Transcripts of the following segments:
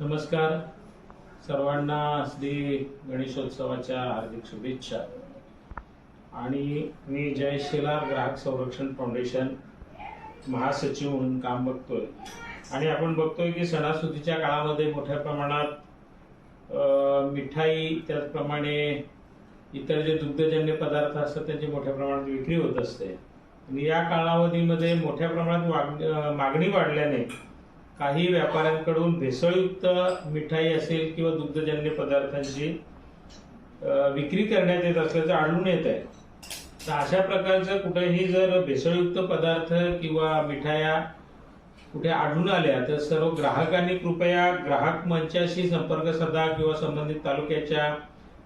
नमस्कार. सर्वांना श्री गणेशोत्सवाच्या हार्दिक शुभेच्छा. आणि मी जय शेलार ग्राहक संरक्षण फाउंडेशन महासचिव म्हणून काम बघतोय. आणि आपण बघतोय की सणासुदीच्या काळामध्ये मोठ्या प्रमाणात मिठाई त्याचप्रमाणे इतर जे दुग्धजन्य पदार्थ असतात त्यांची मोठ्या प्रमाणात विक्री होत असते. आणि या कालावधीमध्ये मोठ्या प्रमाणात वाग- मागणी वाढल्याने काही व्यापाऱ्यांकडून भेसळयुक्त मिठाई असेल किंवा दुग्धजन्य पदार्थांची विक्री करण्यात येत असल्याचं आढळून येत आहे. तर अशा प्रकारचं कुठेही जर भेसळयुक्त पदार्थ किंवा मिठाया कुठे आढळून आल्या तर सर्व ग्राहकांनी कृपया ग्राहक मंचाशी संपर्क साधा किंवा संबंधित तालुक्याच्या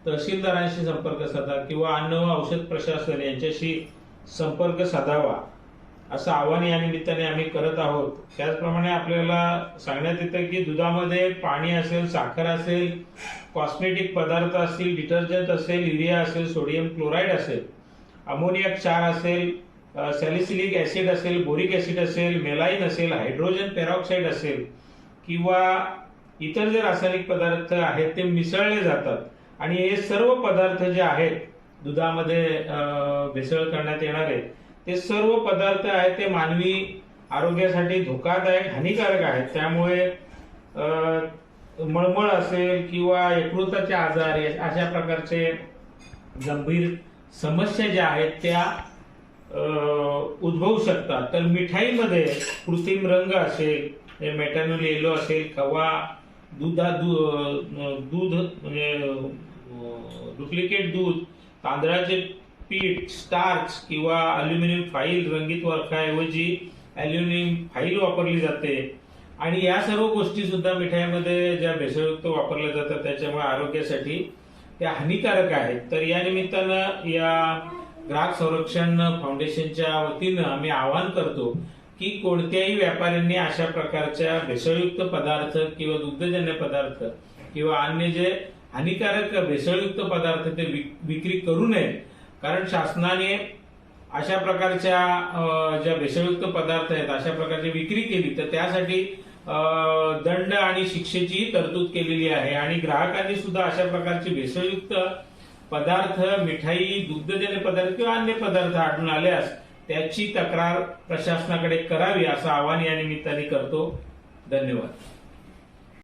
तहसीलदारांशी संपर्क साधा किंवा अन्न व औषध प्रशासन यांच्याशी संपर्क साधावा. असं आव्हान या निमित्ताने आम्ही करत आहोत. त्याचप्रमाणे आपल्याला सांगण्यात येतं की दुधामध्ये पाणी असेल साखर असेल कॉस्मेटिक पदार्थ असतील डिटर्जंट असेल युरिया असेल सोडियम क्लोराईड असेल अमोनिया क्षार असेल सॅलिसिलिक ॲसिड असेल बोरिक ॲसिड असेल मेलाईन असेल हायड्रोजन पेरॉक्साईड असेल किंवा इतर जे रासायनिक पदार्थ आहेत ते मिसळले जातात. आणि हे सर्व पदार्थ जे आहेत दुधामध्ये भेसळ करण्यात येणारे ते सर्व पदार्थ आहेत ते मानवी आरोग्यासाठी धोकादायक हानिकारक आहेत. त्यामुळे मळमळ असेल किंवा यकृताचे आजार अशा प्रकारचे गंभीर समस्या ज्या आहेत त्या उद्भवू शकतात. तर मिठाईमध्ये कृत्रिम रंग असेल मेटॅनॉल येलो असेल खवा दुधा दू- दूध म्हणजे डुप्लिकेट दूध तांदळाचे पीठ स्टार्च किंवा अल्युमिनियम फाईल रंगीत वर्खाऐवजी अल्युमिनियम फाईल वापरली जाते. आणि या सर्व गोष्टी सुद्धा मिठाईमध्ये ज्या भेसळयुक्त वापरल्या जातात त्याच्यामुळे आरोग्यासाठी त्या हानिकारक आहेत. तर या निमित्तानं या ग्राहक संरक्षण फाउंडेशनच्या वतीनं आम्ही आवाहन करतो की कोणत्याही व्यापाऱ्यांनी अशा प्रकारच्या भेसळयुक्त पदार्थ किंवा दुग्धजन्य पदार्थ किंवा अन्य जे हानिकारक भेसळयुक्त पदार्थ ते विक- विक्री करू नये कारण शासनाने अशा प्रकारच्या ज्या भेसळयुक्त पदार्थ आहेत अशा प्रकारची विक्री केली तर त्यासाठी दंड आणि शिक्षेची तरतूद केलेली आहे. आणि ग्राहकांनी सुद्धा अशा प्रकारचे भेसळयुक्त पदार्थ मिठाई दुग्धजन्य पदार्थ किंवा अन्य पदार्थ आढळून आल्यास त्याची तक्रार प्रशासनाकडे करावी असं आवाहन या निमित्ताने करतो. धन्यवाद.